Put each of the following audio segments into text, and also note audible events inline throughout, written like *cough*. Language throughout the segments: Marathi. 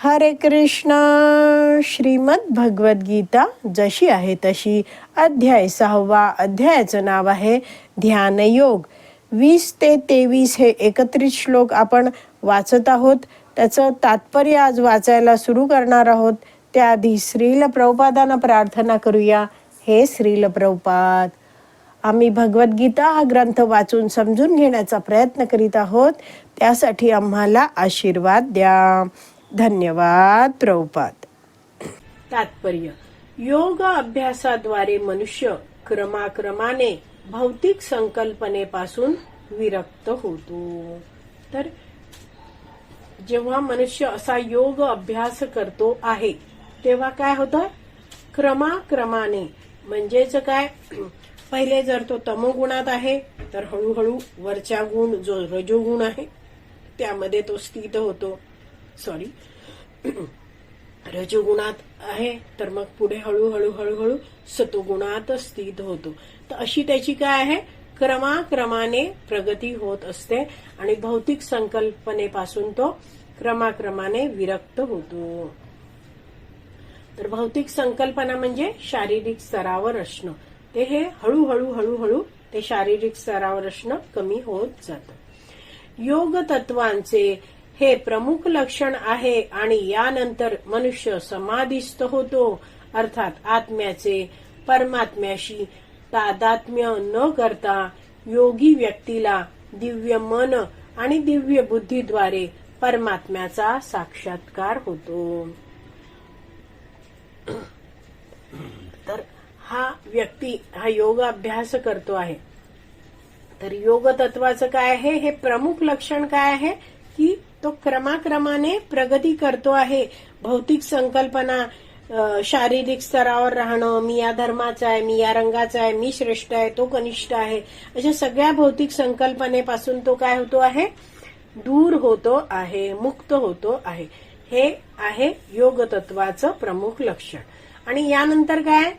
हरे कृष्ण श्रीमद भगवद्गीता जशी आहे तशी. अध्याय सहावा अध्यायाचं नाव आहे ध्यानयोग. वीस ते तेवीस हे एकत्रित श्लोक आपण वाचत आहोत. त्याचं तात्पर्य आज वाचायला सुरू करणार आहोत. त्याआधी श्रील प्रभुपादांना प्रार्थना करूया. हे श्रील प्रभुपाद आम्ही भगवद्गीता हा ग्रंथ वाचून समजून घेण्याचा प्रयत्न करीत आहोत. त्यासाठी आम्हाला आशीर्वाद द्या. धन्यवाद प्रभुपाद. तात्पर्य. योग अभ्यासाद्वारे मनुष्य क्रमाक्रमाने भौतिक संकल्पनेपासून विरक्त होतो. तर जेव्हा मनुष्य असा योग अभ्यास करतो आहे तेव्हा काय होतं? क्रमाक्रमाने. म्हणजेच काय? पहिले जर तो तमोगुणात आहे तर हळूहळू वरच्या गुण जो रजोगुण आहे त्यामध्ये तो स्थित होतो. सॉरी रजोगुणात आहे तर मग पुढे हळूहळू हळूहळू सतोगुणात स्थित होतो. तर अशी त्याची काय आहे? क्रमाक्रमाने प्रगती होत असते आणि भौतिक संकल्पनेपासून तो क्रमाक्रमाने विरक्त होतो. तर भौतिक संकल्पना म्हणजे शारीरिक स्तरावर असणं. ते हे हळूहळू हळूहळू ते शारीरिक स्तरावर असणं कमी होत जातं. योग तत्वांचे हे प्रमुख लक्षण आहे आणि यानंतर मनुष्य समाधिस्थ होतो अर्थात आत्म्याचे परमात्म्याशी तादात्म्य न करता योगी व्यक्तीला दिव्य मन आणि दिव्य बुद्धीद्वारे परमात्म्याचा साक्षात्कार होतो. तर हा व्यक्ती हा योग अभ्यास करतो आहे. तर योग तत्वाचं काय आहे? हे प्रमुख लक्षण काय आहे? की तो क्रमाक्रमाने प्रगती करतो आहे. भौतिक संकल्पना शारीरिक स्तरावर राहणं मी या धर्माचा आहे मी या रंगाचा आहे मी श्रेष्ठ आहे तो कनिष्ठ आहे. अशा सगळ्या भौतिक संकल्पनेपासून तो काय होतो आहे? दूर होतो आहे मुक्त होतो आहे. हे आहे योग तत्वाचं प्रमुख लक्षण. आणि यानंतर काय?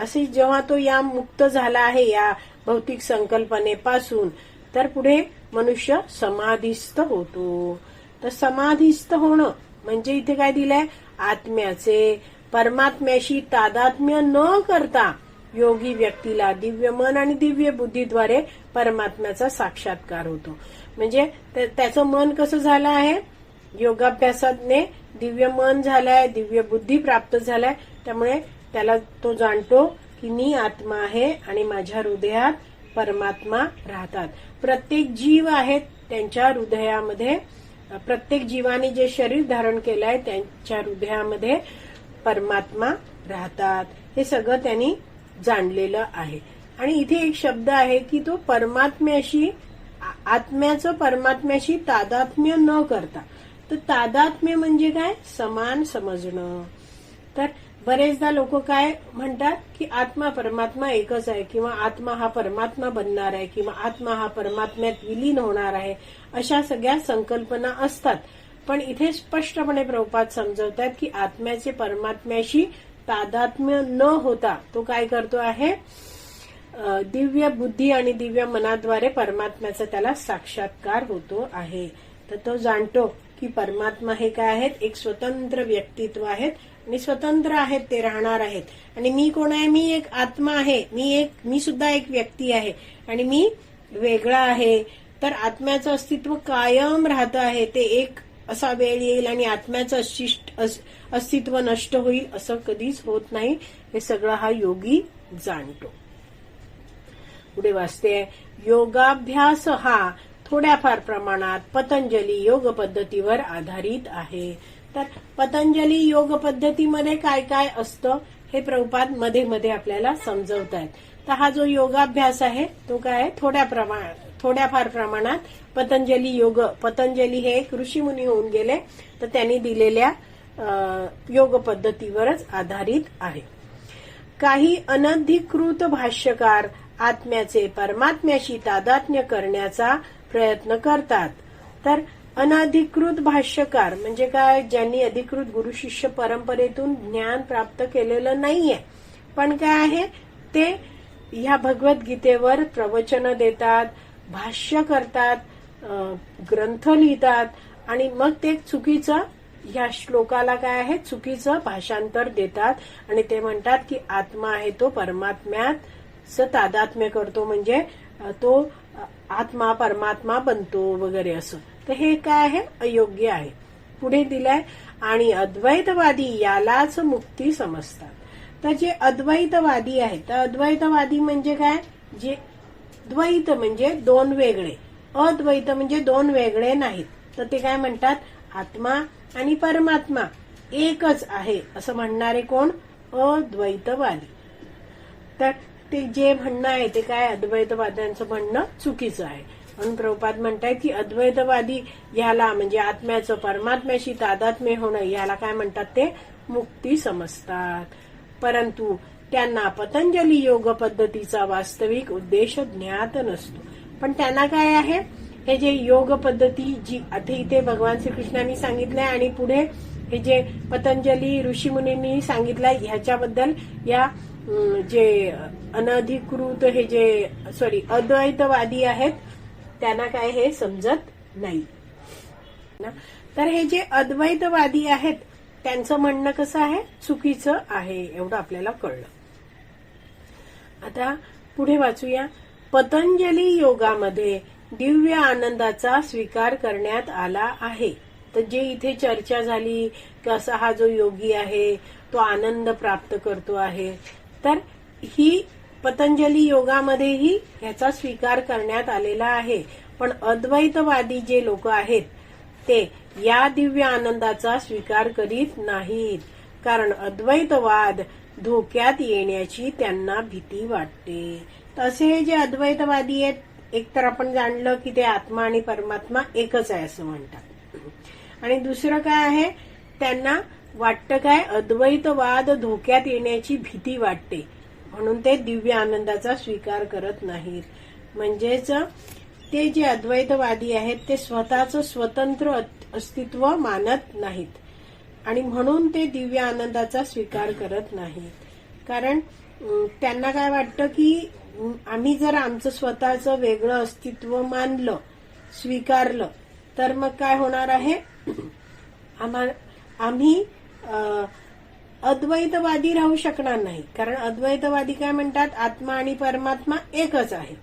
असे जेव्हा तो या मुक्त झाला आहे या भौतिक संकल्पनेपासून तर पुढे मनुष्य समाधिस्थ होतो. तर समाधिस्थ होणं म्हणजे इथे काय दिलंय? आत्म्याचे परमात्म्याशी तादात्म्य न करता योगी व्यक्तीला दिव्य मन आणि दिव्य बुद्धीद्वारे परमात्म्याचा साक्षात्कार होतो. म्हणजे त्याचं मन कसं झालं आहे? योगाभ्यासाने दिव्य मन झालंय दिव्य बुद्धी प्राप्त झालाय. त्यामुळे त्याला तो जाणतो की मी आत्मा आहे आणि माझ्या हृदयात परमात्मा राहतात. प्रत्येक जीव आहेत त्यांच्या हृदयामध्ये. प्रत्येक जीवाने जे शरीर धारण केलं आहे त्यांच्या हृदयामध्ये परमात्मा राहतात. हे सगळं त्यांनी जाणलेलं आहे. आणि इथे एक शब्द आहे की तो परमात्म्याशी आत्म्याचं परमात्म्याशी तादात्म्य न करता. तर तादात्म्य म्हणजे काय? समान समजणं. तर बरेचदा लोक काय म्हणतात की आत्मा परमात्मा एकच आहे किंवा आत्मा हा परमात्मा बनणार आहे किंवा आत्मा हा परमात्म्यात विलीन होणार आहे अशा सगळ्या संकल्पना असतात. पण इथे स्पष्टपणे प्रभुपात समजवतात की आत्म्याचे परमात्म्याशी तादात्म्य न होता तो काय करतो आहे? दिव्य बुद्धी आणि दिव्य मनाद्वारे परमात्म्याचा त्याला साक्षात्कार होतो आहे. तर तो जाणतो की परमात्मा हे काय आहेत? एक स्वतंत्र व्यक्तित्व आहेत. आणि स्वतंत्र आहेत ते राहणार आहेत. आणि मी कोण आहे? मी एक आत्मा आहे. मी एक मी सुद्धा एक व्यक्ती आहे. आणि मी वेगळा आहे. तर आत्म्याचं अस्तित्व कायम राहतं आहे. ते एक असा वेळ येईल आणि आत्म्याचं अशिष्ट अस- अस्तित्व नष्ट होईल असं कधीच होत नाही. हे सगळं हा योगी जाणतो. पुढे वाचते योगाभ्यास हा थोड्याफार प्रमाणात पतंजली योग पद्धतीवर आधारित आहे. तर पतंजली योग पद्धतीमध्ये काय काय असतं हे प्रभुपादमध्ये मध्ये आपल्याला समजवत आहेत तर हा जो योगाभ्यास आहे तो काय आहे? थोड्या प्रमाणात थोड्याफार प्रमाणात पतंजली योग पतंजली हे एक ऋषीमुनी होऊन गेले तर त्यांनी दिलेल्या योग पद्धतीवरच आधारित आहे. काही अनधिकृत भाष्यकार आत्म्याचे परमात्म्याशी तादात्म्य करण्याचा प्रयत्न करतात. तर अनधिकृत भाष्यकार म्हणजे काय ज्यांनी अधिकृत गुरु शिष्य परंपरेतून ज्ञान प्राप्त केलेलं नाहीये. पण काय आहे ते ह्या भगवद्गीतेवर प्रवचन देतात भाष्य करतात ग्रंथ लिहितात आणि मग ते चुकीचं ह्या श्लोकाला काय आहे चुकीचं भाषांतर देतात आणि ते म्हणतात की आत्मा आहे तो परमात्म्यात तादात्म्य करतो म्हणजे तो आत्मा परमात्मा बनतो वगैरे असं. तर हे काय आहे? अयोग्य आहे. पुढे दिलाय आणि अद्वैतवादी यालाच मुक्ती समजतात. तर जे अद्वैतवादी आहेत तर अद्वैतवादी म्हणजे काय? जे द्वैत म्हणजे दोन वेगळे. अद्वैत म्हणजे दोन वेगळे नाहीत. तर ते काय म्हणतात? आत्मा आणि परमात्मा एकच आहे असं म्हणणारे कोण? अद्वैतवादी. तर ते जे म्हणणं आहे ते काय अद्वैतवाद्यांचं म्हणणं? चुकीचं आहे. म्हणून प्रभुपाद म्हणताय की अद्वैतवादी ह्याला म्हणजे आत्म्याचं परमात्म्याशी तादात्म्य होणं ह्याला काय म्हणतात ते? मुक्ती समजतात. परंतु त्यांना पतंजली योग पद्धतीचा वास्तविक उद्देश ज्ञात नसतो. पण त्यांना काय आहे? हे जे योग पद्धती जी आता इथे भगवान श्रीकृष्णांनी सांगितलंय आणि पुढे हे जे पतंजली ऋषीमुनींनी सांगितलंय ह्याच्याबद्दल या जे अनधिकृत हे जे सॉरी अद्वैतवादी आहेत त्यांना काय हे समजत नाही. ना? तर हे जे अद्वैतवादी आहेत त्यांचं म्हणणं कसं आहे? चुकीचं आहे एवढं आपल्याला कळलं. आता पुढे वाचूया. पतंजली योगामध्ये दिव्य आनंदाचा स्वीकार करण्यात आला आहे. तर जे इथे चर्चा झाली कसा हा जो योगी आहे तो आनंद प्राप्त करतो आहे. तर ही पतंजली योगामध्येही ह्याचा स्वीकार करण्यात आलेला आहे. पण अद्वैतवादी जे लोक आहेत ते या दिव्य आनंदाचा स्वीकार करीत नाहीत. कारण अद्वैतवाद धोक्यात येण्याची त्यांना भीती वाटते. तसे जे अद्वैतवादी आहेत एक तर आपण जाणलं की ते आत्मा आणि परमात्मा एकच आहे असं म्हणतात. आणि दुसरं काय आहे त्यांना वाटतं काय अद्वैतवाद धोक्यात येण्याची भीती वाटते. म्हणून ते दिव्य आनंदाचा स्वीकार करत नाहीत. म्हणजेच ते जे अद्वैतवादी आहेत ते स्वतःचं स्वतंत्र अस्तित्व मानत नाहीत. आणि म्हणून ते दिव्य आनंदाचा स्वीकार करत नाहीत. कारण त्यांना काय वाटतं की आम्ही जर आमचं स्वतःचं वेगळं अस्तित्व मानलं स्वीकारलं तर मग काय होणार आहे? *clears throat* आम्हा आम्ही अद्वैतवादी राहू शकणार नाही. कारण अद्वैतवादी काय म्हणतात? आत्मा आणि परमात्मा एकच आहे.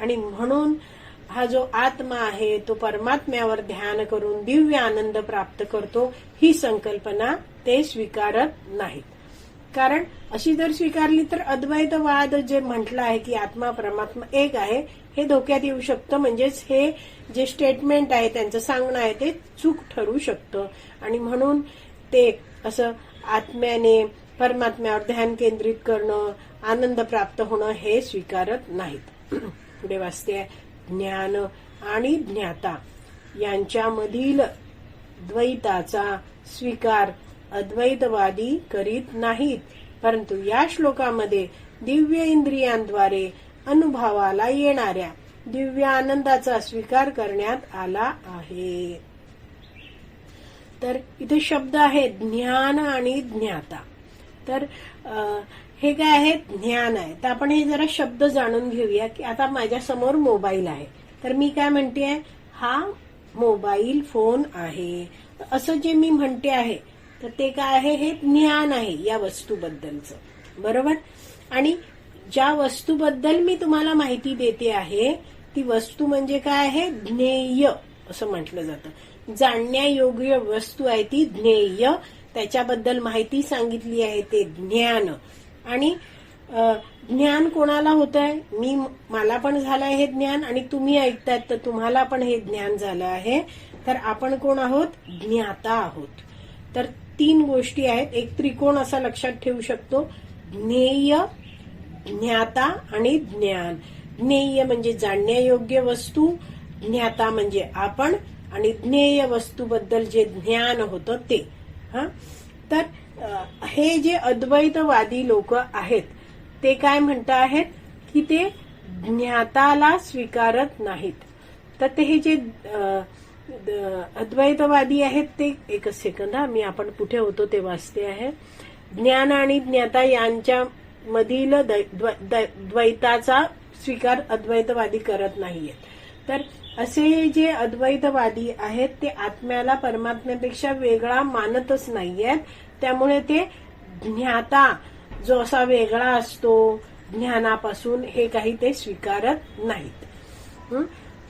आणि म्हणून हा जो आत्मा आहे तो परमात्म्यावर ध्यान करून दिव्य आनंद प्राप्त करतो ही संकल्पना ते स्वीकारत नाहीत. कारण अशी जर स्वीकारली तर अद्वैतवाद जे म्हटलं आहे की आत्मा परमात्मा एक आहे हे धोक्यात येऊ शकतं. म्हणजेच हे जे स्टेटमेंट आहे त्यांचं सांगणं आहे ते चूक ठरू शकतं. आणि म्हणून ते असं आत्म्याने परमात्म्यावर ध्यान केंद्रित करणं आनंद प्राप्त होणं हे स्वीकारत नाहीत. पुढे वाचते ज्ञान आणि ज्ञाता यांच्यामधील द्वैताचा स्वीकार अद्वैतवादी करीत नाहीत परंतु या श्लोकामध्ये दिव्य इंद्रियांद्वारे अनुभवाला येणाऱ्या दिव्य आनंदाचा स्वीकार करण्यात आला आहे. तर इथे शब्द आहे ज्ञान आणि ज्ञाता. तर हे काय आहे? ज्ञान आहे. तर आपण हे जरा शब्द जाणून घेऊया की आता माझ्यासमोर मोबाईल आहे. तर मी काय म्हणते हा मोबाईल फोन आहे. असं जे मी म्हणते आहे तर ते काय आहे? हे ज्ञान आहे या वस्तूबद्दलचं. बरोबर? आणि ज्या वस्तूबद्दल मी तुम्हाला माहिती देते आहे ती वस्तू म्हणजे काय आहे? ज्ञेय असं म्हटलं जातं. जाणण्यायोग्य वस्तू आहे ती ज्ञेय. त्याच्याबद्दल माहिती सांगितली आहे ते ज्ञान. आणि ज्ञान कोणाला होत आहे मी मला पण झालं आहे हे ज्ञान आणि तुम्ही ऐकतायत तर तुम्हाला पण हे ज्ञान झालं आहे. तर आपण कोण आहोत? ज्ञाता आहोत. तर तीन गोष्टी आहेत. एक त्रिकोण असा लक्षात ठेवू शकतो. ज्ञेय ज्ञाता आणि ज्ञान. ज्ञेय म्हणजे जाणण्यायोग्य वस्तू ज्ञाता म्हणजे आपण. आणि ज्ञेय वस्तूबद्दल जे ज्ञान होतं ते हा? तर हे जे अद्वैतवादी लोक आहेत ते काय म्हणत आहेत? की ते ज्ञाताला स्वीकारत नाहीत. तर ते हे जे द- अद्वैतवादी आहेत ते एकच सेकंद हा. मी आपण कुठे होतो ते वाचते आहे. ज्ञान आणि ज्ञाता यांच्या मधील दै- द्व- द्वैताचा स्वीकार अद्वैतवादी करत नाहीयेत. तर असे जे अद्वैतवादी आहेत ते आत्म्याला परमात्म्यापेक्षा वेगळा मानतच नाहीयेत. त्यामुळे ते ज्ञाता जो असा वेगळा असतो ज्ञानापासून हे काही ते स्वीकारत नाहीत.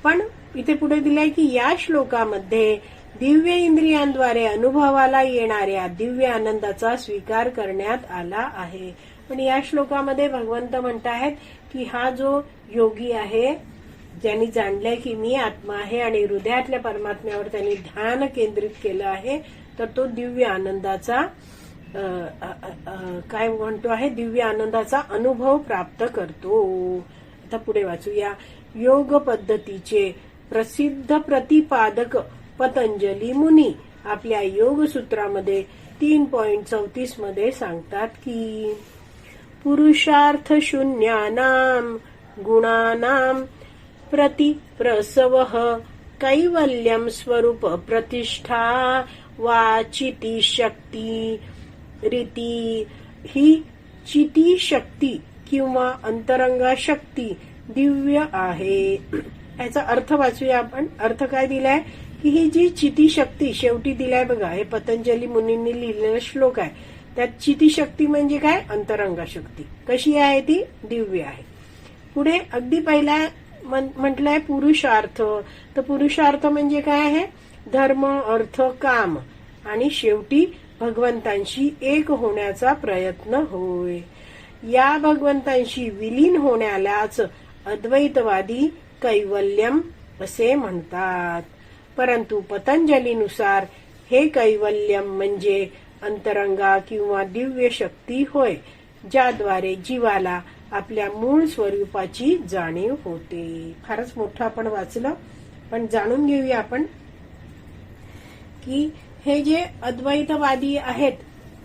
पण इथे पुढे दिलंय की या श्लोकामध्ये दिव्य इंद्रियांद्वारे अनुभवाला येणाऱ्या दिव्य आनंदाचा स्वीकार करण्यात आला आहे. पण या श्लोकामध्ये भगवंत म्हणत आहेत की हा जो योगी आहे ज्यांनी जाणलंय की मी आत्मा आहे आणि हृदयातल्या परमात्म्यावर त्यांनी ध्यान केंद्रित केलं आहे तर तो दिव्य आनंदाचा काय म्हणतो आहे? दिव्य आनंदाचा अनुभव प्राप्त करतो. आता पुढे वाचूया. योग पद्धतीचे प्रसिद्ध प्रतिपादक पतंजली मुनी आपल्या योग सूत्रामध्ये तीन पॉइंट चौतीसमध्ये सांगतात की पुरुषार्थ शून्यानाम गुणानाम प्रतिप्रसव कैवल्यम स्वरूप प्रतिष्ठा वाचिती शक्ती रीती ही चिती शक्ती किंवा अंतरंगा शक्ती दिव्य आहे. याचा अर्थ वाचूया आपण. अर्थ काय दिलाय? की ही जी चिती शक्ती शेवटी दिलाय बघा हे पतंजली मुनींनी लिहिलेला श्लोक आहे. त्यात चिती शक्ती म्हणजे काय? अंतरंगा शक्ती. कशी आहे ती? दिव्य आहे. पुढे अगदी पहिला म्हटलंय पुरुषार्थ. तर पुरुषार्थ म्हणजे काय आहे? धर्म अर्थ काम. आणि शेवटी भगवंतांशी एक होण्याचा प्रयत्न होय. या भगवंतांशी विलीन होण्यालाच अद्वैतवादी कैवल्यम असे म्हणतात. परंतु पतंजलीनुसार हे कैवल्यम म्हणजे अंतरंगा किंवा दिव्य शक्ती होय ज्याद्वारे जीवाला आपल्या मूळ स्वरूपाची जाणीव होते. फारच मोठं आपण वाचलं. पण जाणून घेऊया आपण की हे जे अद्वैतवादी आहेत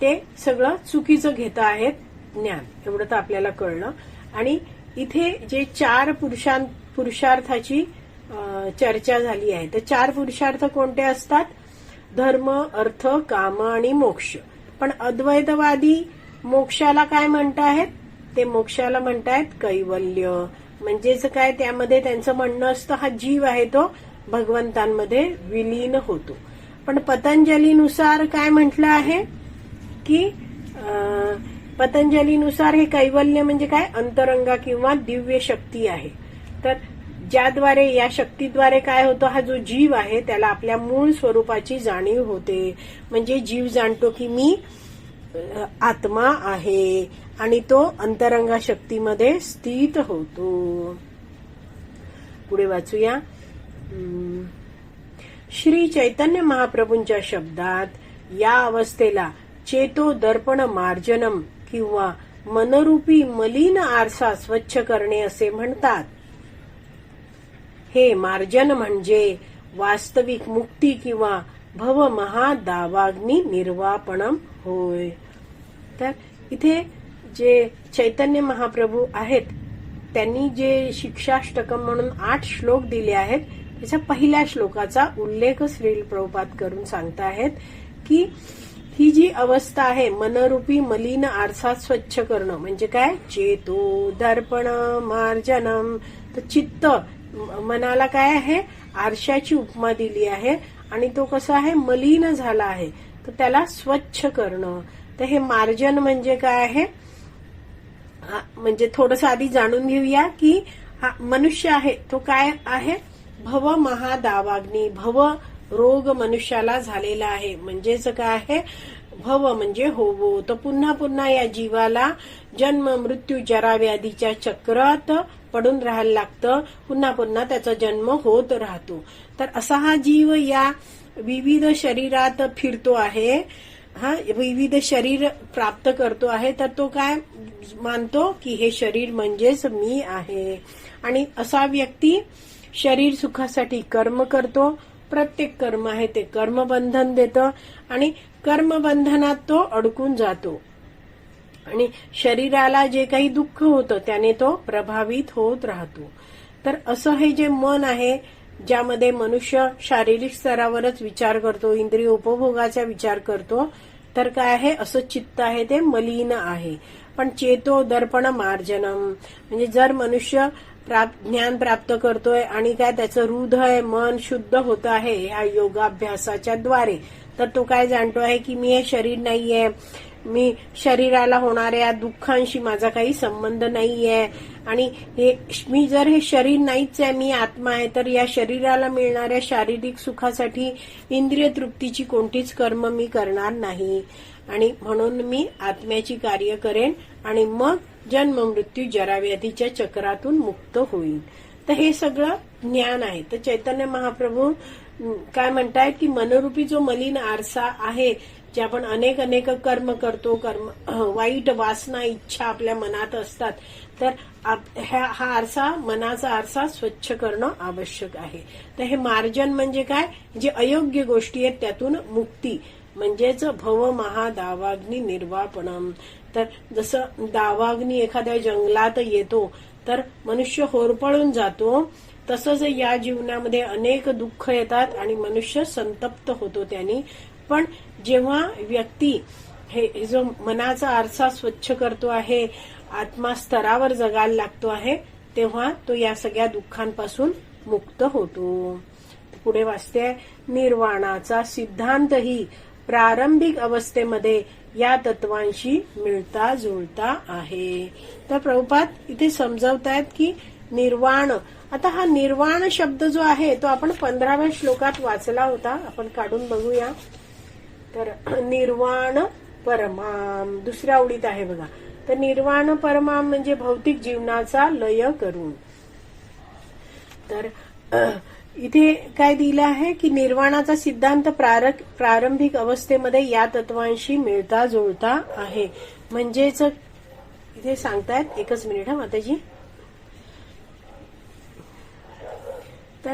ते सगळं चुकीचं घेत आहेत ज्ञान. एवढं तर आपल्याला कळलं. आणि इथे जे चार पुरुषां पुरुषार्थाची चर्चा झाली आहे तर चार पुरुषार्थ कोणते असतात? धर्म अर्थ काम आणि मोक्ष. पण अद्वैतवादी मोक्षाला काय म्हणतायत ते मोक्षाला म्हणतायत कैवल्य. म्हणजेच काय? त्यामध्ये त्यांचं म्हणणं असतं हा जीव आहे तो भगवंतांमध्ये विलीन होतो. पण पतंजलीनुसार काय म्हटलं आहे? की पतंजलीनुसार हे कैवल्य म्हणजे काय? अंतरंगा किंवा दिव्य शक्ती आहे. तर ज्याद्वारे या शक्तीद्वारे काय होतं? हा जो जीव आहे त्याला आपल्या मूळ स्वरूपाची जाणीव होते. म्हणजे जीव जाणतो की मी आत्मा आहे आणि तो अंतरंगा शक्तीमध्ये स्थित होतो. पुढे वाचूया. श्री चैतन्य महाप्रभूंच्या शब्दात या अवस्थेला चेतो दर्पण मार्जनम किंवा मनरूपी मलिन आरसा स्वच्छ करणे असे म्हणतात. हे मार्जन म्हणजे वास्तविक मुक्ती किंवा भव महादावाग्नी निर्वापणम होय. तर इथे जे चैतन्य महाप्रभू आहेत त्यांनी जे शिक्षाष्टकम म्हणून आठ श्लोक दिले आहेत त्याच्या पहिल्या श्लोकाचा उल्लेख श्रील प्रभुपात करून सांगताहेत की ही जी अवस्था आहे मनरूपी मलिन आरसा स्वच्छ करणं म्हणजे काय? चेतो दर्पण मार्जनम. तर चित्त मनाला काय आहे? आरशाची उपमा दिली आहे आणि तो कसा आहे? मलिन झाला आहे. तर त्याला स्वच्छ करणं. तर हे मार्जन म्हणजे काय आहे? म्हणजे थोडस आधी जाणून घेऊया की हा मनुष्य आहे तो काय आहे? भव महादावाग्नी भव रोग मनुष्याला झालेला आहे. म्हणजेच काय आहे? भव म्हणजे होवो. तर पुन्हा पुन्हा या जीवाला जन्म मृत्यू जरा व्याधीच्या चक्रात पडून राहायला लागतं. पुन्हा पुन्हा त्याचा जन्म होत राहतो. तर असा हा जीव या विविध शरीरात फिरतो आहे. हा विविध शरीर प्राप्त करतो आहे तर तो काय मानतो की हे शरीर म्हणजेच मी आहे. आणि असा व्यक्ती शरीर सुखासाठी कर्म करतो प्रत्येक कर्म आहे ते कर्मबंधन देतं आणि कर्मबंधनात तो अडकून जातो. आणि शरीराला जे काही दुःख होतं त्याने तो प्रभावित होत राहतो. तर असं हे जे मन आहे ज्यामध्ये मनुष्य शारीरिक स्तरावरच विचार करतो इंद्रिय उपभोगाचा विचार करतो. तर काय आहे? असं चित्त आहे ते मलिन आहे. पण चेतो दर्पण मार्जनम. म्हणजे जर मनुष्य प्राप्त ज्ञान प्राप्त करतोय आणि काय त्याचं हृदय मन शुद्ध होत आहे ह्या योगाभ्यासाच्या द्वारे तर तो काय जाणतो आहे की मी हे शरीर नाहीये. मी शरीराला होणाऱ्या दुःखांशी माझा काही संबंध नाहीये. आणि हे मी जर हे शरीर नाहीच आहे मी आत्मा आहे तर या शरीराला मिळणाऱ्या शारीरिक सुखासाठी इंद्रिय तृप्तीची कोणतीच कर्म मी करणार नाही. आणि म्हणून मी आत्म्याची कार्य करेन आणि मग जन्म मृत्यू जराव्याधीच्या चक्रातून मुक्त होईल तर हे सगळं ज्ञान आहे. तर चैतन्य महाप्रभू काय म्हणतायत की मनरूपी जो मलिन आरसा आहे जे आपण अनेक अनेक कर्म करतो कर्म *clears throat* वाईट वासना इच्छा आपल्या मनात असतात. तर ह्या- हा आरसा मनाचा आरसा स्वच्छ करणं आवश्यक आहे. तर हे मार्जन म्हणजे काय? जे अयोग्य गोष्टी आहेत त्यातून मुक्ती. म्हणजेच भव महादावाग्नी निर्वापणम. तर जसं दावाग्नी एखाद्या जंगलात येतो तर मनुष्य होरपळून जातो तसंच या जीवनामध्ये अनेक दुःख येतात आणि मनुष्य संतप्त होतो त्यांनी. पण जेव्हा व्यक्ती हे जो मनाचा आरसा स्वच्छ करतो आहे आत्मा स्तरावर जगायला लागतो आहे तेव्हा तो या सगळ्या दुःखांपासून मुक्त होतो. पुढे वाचते निर्वाणाचा सिद्धांतही प्रारंभिक अवस्थेमध्ये या तत्वांशी मिळता जुळता आहे. तर प्रभुपात इथे समजवतायत की निर्वाण आता हा निर्वाण शब्द जो आहे तो आपण पंधराव्या श्लोकात वाचला होता. आपण काढून बघूया. तर निर्वाण परमाम. दुसऱ्या आवडीत आहे बघा. तर निर्वाण परमाम म्हणजे भौतिक जीवनाचा लय करून. तर इथे काय दिलं आहे की निर्वाणाचा सिद्धांत प्रारंभिक अवस्थेमध्ये या तत्वांशी मिळता जुळता आहे. म्हणजेच इथे सांगतायत एकच मिनिट हा माताजी. तर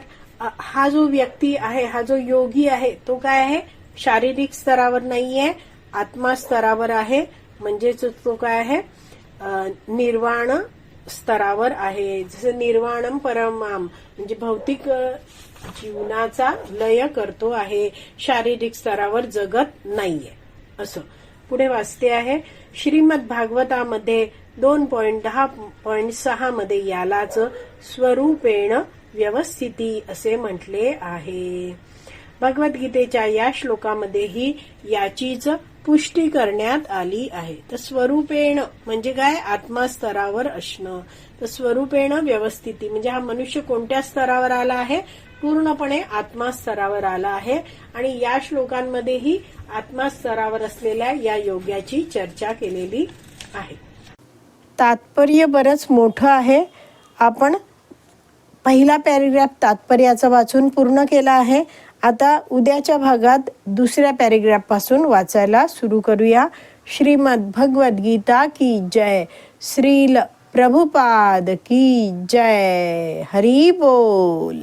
हा जो व्यक्ती आहे हा जो योगी आहे तो काय आहे? शारीरिक स्तरावर नाहीये आत्मा स्तरावर आहे. म्हणजेच तो काय आहे? निर्वाण स्तरावर आहे. जसं निर्वाणम परमाम म्हणजे भौतिक जीवनाचा लय करतो आहे. शारीरिक स्तरावर जगत नाहीये. असं. पुढे वाचते आहे. श्रीमद भागवतामध्ये दोन पॉइंट दहा पॉइंट सहा मध्ये यालाच स्वरूपेण व्यवस्थिती असे म्हटले आहे. भगवद्गीतेच्या या श्लोकामध्येही याचीच पुष्टी करण्यात आली आहे. तर स्वरूपेण म्हणजे काय? आत्मा स्तरावर असणं. तर स्वरूपेण व्यवस्थिती. म्हणजे हा मनुष्य कोणत्या स्तरावर आला आहे? पूर्णपणे आत्मा स्तरावर आला आहे. आणि या श्लोकांमध्येही आत्मा स्तरावर असलेल्या या योग्याची चर्चा केलेली आहे. तात्पर्य बरंच मोठं आहे. आपण पहिला पॅरेग्राफ तात्पर्याचा वाचून पूर्ण केला आहे. आता उद्याच्या भागात दुसऱ्या पॅरेग्राफपासून वाचायला सुरू करूया. श्रीमद भगवद्गीता की जय. श्रील प्रभुपाद की जय. हरी बोल.